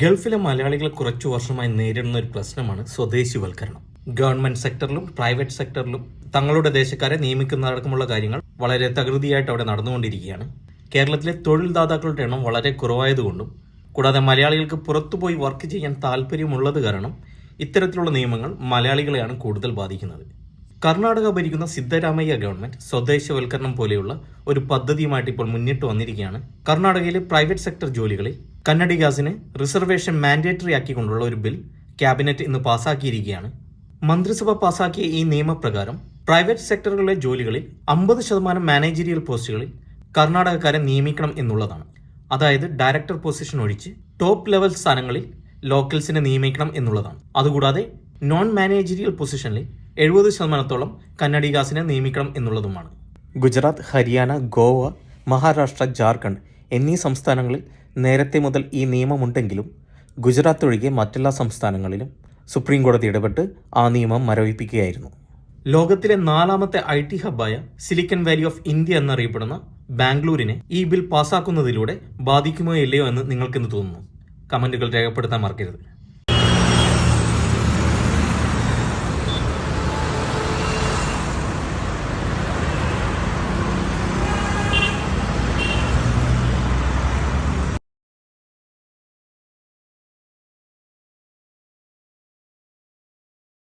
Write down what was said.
ഗൾഫിലെ മലയാളികൾ കുറച്ചു വർഷമായി നേരിടുന്ന ഒരു പ്രശ്നമാണ് സ്വദേശിവൽക്കരണം. ഗവൺമെന്റ് സെക്ടറിലും പ്രൈവറ്റ് സെക്ടറിലും തങ്ങളുടെ ദേശക്കാരെ നിയമിക്കുന്നതടക്കമുള്ള കാര്യങ്ങൾ വളരെ തകൃതിയായിട്ട് അവിടെ നടന്നുകൊണ്ടിരിക്കുകയാണ്. കേരളത്തിലെ തൊഴിൽദാതാക്കളുടെ എണ്ണം വളരെ കുറവായതുകൊണ്ടും കൂടാതെ മലയാളികൾക്ക് പുറത്തുപോയി വർക്ക് ചെയ്യാൻ താല്പര്യമുള്ളത് കാരണം ഇത്തരത്തിലുള്ള നിയമങ്ങൾ മലയാളികളെയാണ് കൂടുതൽ ബാധിക്കുന്നത്. കർണാടക ഭരിക്കുന്ന സിദ്ധരാമയ്യ ഗവൺമെന്റ് സ്വദേശവൽക്കരണം പോലെയുള്ള ഒരു പദ്ധതിയുമായിട്ട് ഇപ്പോൾ മുന്നിട്ട് വന്നിരിക്കുകയാണ്. കർണാടകയിലെ പ്രൈവറ്റ് സെക്ടർ ജോലികളിൽ കന്നഡിഗാസിന് റിസർവേഷൻ മാൻഡേറ്ററി ആക്കിക്കൊണ്ടുള്ള ഒരു ബിൽ ക്യാബിനറ്റ് ഇന്ന് പാസാക്കിയിരിക്കുകയാണ്. മന്ത്രിസഭ പാസാക്കിയ ഈ നിയമപ്രകാരം പ്രൈവറ്റ് സെക്ടറുകളിലെ ജോലികളിൽ അമ്പത് ശതമാനം മാനേജീരിയൽ പോസ്റ്റുകളിൽ കർണാടകക്കാരെ നിയമിക്കണം എന്നുള്ളതാണ്. അതായത് ഡയറക്ടർ പൊസിഷൻ ഒഴിച്ച് ടോപ്പ് ലെവൽ സ്ഥാനങ്ങളിൽ ലോക്കൽസിനെ നിയമിക്കണം എന്നുള്ളതാണ്. അതുകൂടാതെ നോൺ മാനേജീരിയൽ പൊസിഷനിൽ എഴുപത് ശതമാനത്തോളം കന്നഡിഗാസിനെ നിയമിക്കണം എന്നുള്ളതുമാണ്. ഗുജറാത്ത് ഹരിയാന ഗോവ മഹാരാഷ്ട്ര ജാർഖണ്ഡ് എന്നീ സംസ്ഥാനങ്ങളിൽ നേരത്തെ മുതൽ ഈ നിയമമുണ്ടെങ്കിലും ഗുജറാത്ത് ഒഴികെ മറ്റെല്ലാ സംസ്ഥാനങ്ങളിലും സുപ്രീം കോടതി ഇടപെട്ട് ആ നിയമം മരവിപ്പിക്കുകയായിരുന്നു. ലോകത്തിലെ നാലാമത്തെ ഐ ടി ഹബ്ബായ സിലിക്കൺ വാലി ഓഫ് ഇന്ത്യ എന്നറിയപ്പെടുന്ന ബാംഗ്ലൂരിനെ ഈ ബിൽ പാസാക്കുന്നതിലൂടെ ബാധിക്കുമോ ഇല്ലയോ എന്ന് നിങ്ങൾക്കെന്ന് തോന്നുന്നു. കമന്റുകൾ രേഖപ്പെടുത്താൻ മറക്കരുത്.